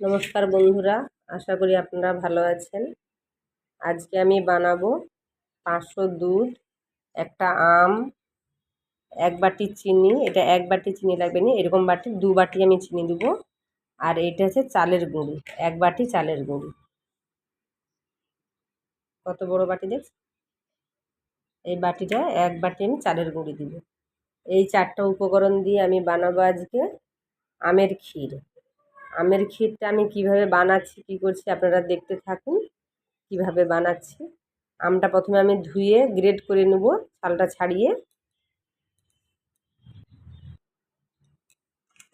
নমস্কার বন্ধুরা, আশা করি আপনারা ভালো আছেন। আজকে আমি বানাবো পাঁচশো দুধ, একটা আম, এক বাটি চিনি, এটা এক বাটি চিনি লাগবে না, এরকম বাটি, দু বাটি আমি চিনি দেবো। আর এটা হচ্ছে চালের গুঁড়ি, এক বাটি চালের গুঁড়ি। কত বড় বাটি দেখ। এই বাটিটা এক বাটি আমি চালের গুঁড়ি দিব। এই চারটা উপকরণ দিয়ে আমি বানাবো আজকে আমের ক্ষীর। আমের ক্ষীরটা আমি কীভাবে বানাচ্ছি, কী করছি আপনারা দেখতে থাকুন, কীভাবে বানাচ্ছি। আমটা প্রথমে আমি ধুয়ে গ্রেড করে নেব, ছালটা ছাড়িয়ে।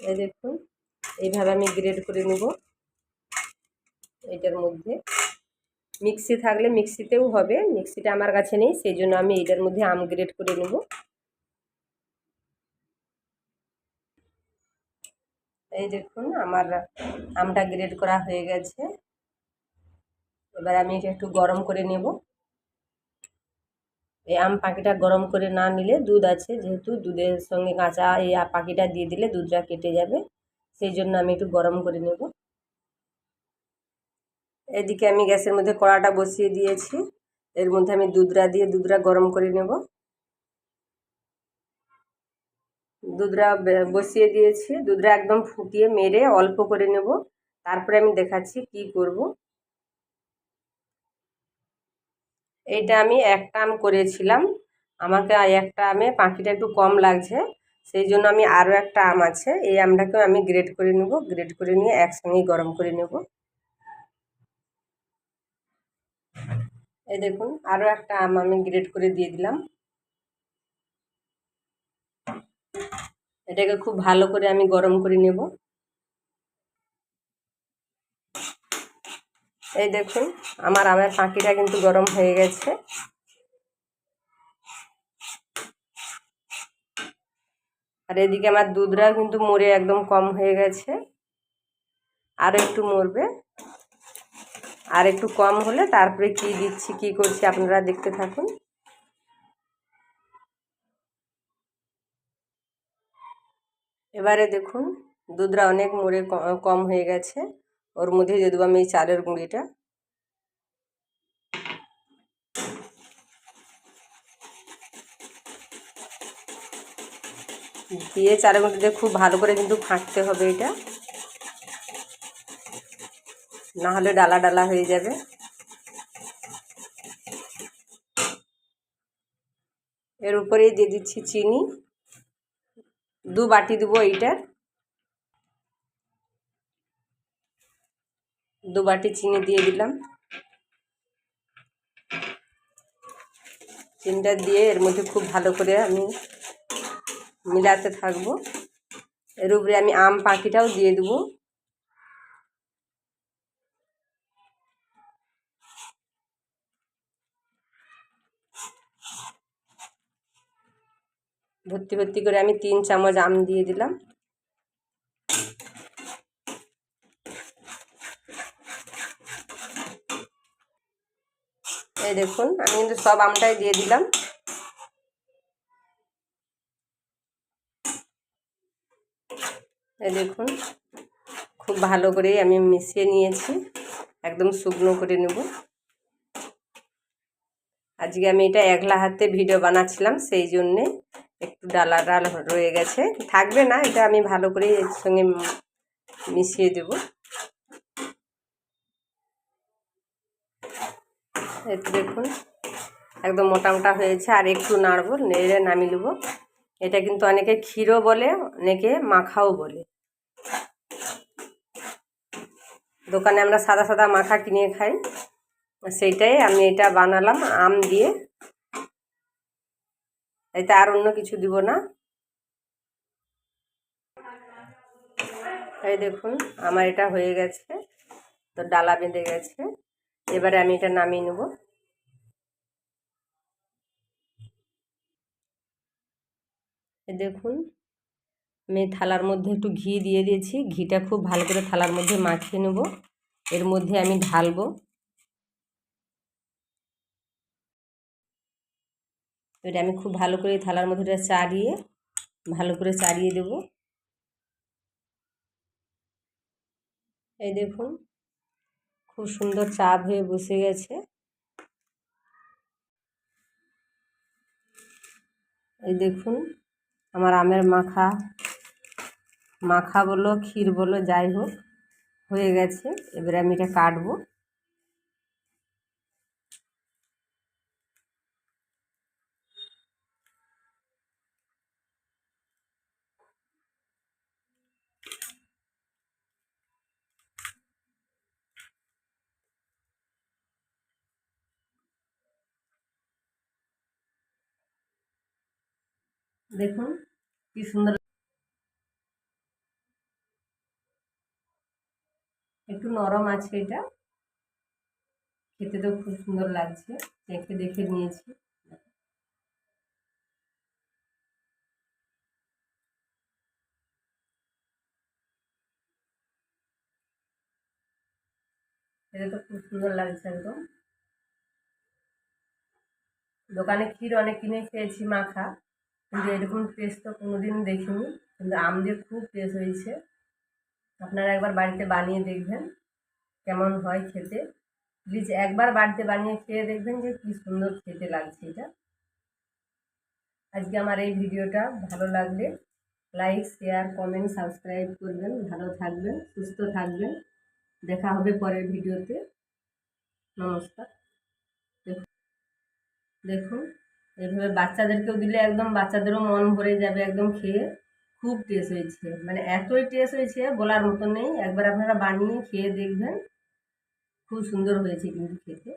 এই দেখুন, এইভাবে আমি গ্রেড করে নেব এটার মধ্যে। মিক্সি থাকলে মিক্সিতেও হবে, মিক্সিটা আমার কাছে নেই, সেই জন্য আমি এটার মধ্যে আম গ্রেড করে নেব। এই দেখুন, আমার আমটা গ্রেড করা হয়ে গেছে। এবার আমি এটা একটু গরম করে নেব। এই আম পাখিটা গরম করে না নিলে দুধ আছে, যেহেতু দুধের সঙ্গে কাঁচা এই পাখিটা দিয়ে দিলে দুধটা কেটে যাবে। সেই জন্য আমি একটু গরম করে নেব। এদিকে আমি গ্যাসের মধ্যে কড়াটা বসিয়ে দিয়েছি। এর মধ্যে আমি দুধরা দিয়ে দুধরা গরম করে নেব। দুধরা বসিয়ে দিয়েছি। দুধরা একদম ফুটিয়ে মেরে অল্প করে নেব। তারপরে আমি দেখাচ্ছি কি করব। এইটা আমি একটা আম করেছিলাম। আমাকে একটা আমে পাখিটা একটু কম লাগছে। সেই জন্য আমি আরও একটা আম আছে। এই আমটাকেও আমি গ্রেড করে নেব। গ্রেড করে নিয়ে একসঙ্গেই গরম করে নেব। এই দেখুন, আরও একটা আম আমি গ্রেড করে দিয়ে দিলাম। এটাকে খুব ভালো করে আমি গরম করে নেব। এই দেখুন, আমার আমের পাখিটা কিন্তু গরম হয়ে গেছে। আর এদিকে আমার দুধটাও কিন্তু মরে একদম কম হয়ে গেছে। আরও একটু মরবে। আর একটু কম হলে তারপরে কি দিচ্ছি, কি করছি আপনারা দেখতে থাকুন। এবারে দেখুন দুধটা অনেক মরে কম হয়ে গেছে। ওর মধ্যে দিয়ে দেবো আমি এই চালের গুঁড়িটা। দিয়ে চালের দিয়ে খুব ভালো করে কিন্তু ফাঁকতে হবে এটা। না হলে ডালা ডালা হয়ে যাবে। এর উপরেই দিয়ে দিচ্ছি চিনি। দু বাটি দেবো এইটার। দু বাটি চিনি দিয়ে দিলাম। চিনিটা দিয়ে এর মধ্যে খুব ভালো করে আমি মিলাতে থাকব। এর উপরে আমি আম পাখিটাও দিয়ে দেবো। ভর্তি ভর্তি করে আমি তিন চামচ আম দিয়ে দিলাম। এই দেখুন, আমি কিন্তু সব আমটাই দিয়ে দিলাম। এই দেখুন, খুব ভালো করে আমি মিশিয়ে নিয়েছি। একদম শুকনো করে নেব। আজকে আমি এটা একলা হাতে ভিডিও বানাচ্ছিলাম, সেই জন্যে একটু ডালা ডাল রয়ে গেছে। থাকবে না, এটা আমি ভালো করে এর সঙ্গে মিশিয়ে দেব। একটু দেখুন, একদম মোটা মোটা হয়েছে, আর একটু নাড়বো, নেড়ে নামিয়ে নেব। এটা কিন্তু অনেকে ক্ষীরও বলে, অনেকে মাখাও বলে। দোকানে আমরা সাদা সাদা মাখা কিনে খাই, সেইটাই আমি এটা বানালাম, আম দিয়ে। এতে আর অন্য কিছু দিব না। এই দেখুন, আমার এটা হয়ে গেছে, তো ডালা বেঁধে গেছে। এবারে আমি এটা নামিয়ে নেব। দেখুন, আমি থালার মধ্যে একটু ঘি দিয়ে দিয়েছি। ঘিটা খুব ভালো করে থালার মধ্যে মাখিয়ে নেব। এর মধ্যে আমি ঢালবো। এটা আমি খুব ভালো করে থালার মধ্যে এটা চাড়িয়ে ভালো করে চাড়িয়ে দেব। এই দেখুন, খুব সুন্দর চাপ হয়ে বসে গেছে। এই দেখুন, আমার আমের মাখা মাখা বলো, ক্ষীর বলো, যাই হোক, হয়ে গেছে। এবারে আমি এটা কাটবো। দেখুন, কি সুন্দর একটু নরম আছে এটা। খেতে তো খুব সুন্দর লাগছে। দেখে দেখে নিয়েছি। এটা তো খুব সুন্দর লাগছে একদম। দোকানে ক্ষীর অনেক কিনে খেয়েছি, মাখা। কিন্তু এরকম টেস্ট তো কোনোদিন দেখিনি, কিন্তু আম দিয়ে খুব টেস্ট হয়েছে। আপনারা একবার বাড়িতে বানিয়ে দেখবেন, কেমন হয় খেতে। প্লিজ একবার বাড়িতে বানিয়ে খেয়ে দেখবেন যে কী সুন্দর খেতে লাগছে এটা। আজকে আমার এই ভিডিওটা ভালো লাগলে লাইক শেয়ার কমেন্ট সাবস্ক্রাইব করবেন। ভালো থাকবেন, সুস্থ থাকবেন। দেখা হবে পরের ভিডিওতে। নমস্কার। দেখুন। এভাবে বাচ্চাদেরকেও দিলে একদম বাচ্চাদেরও মন ভরে যাবে, একদম খেয়ে খুব টেস্ট হয়েছে। মানে এতই টেস্ট হয়েছে, বলার মতো নেই। একবার আপনারা বানিয়ে খেয়ে দেখবেন। খুব সুন্দর হয়েছে কিন্তু খেতে।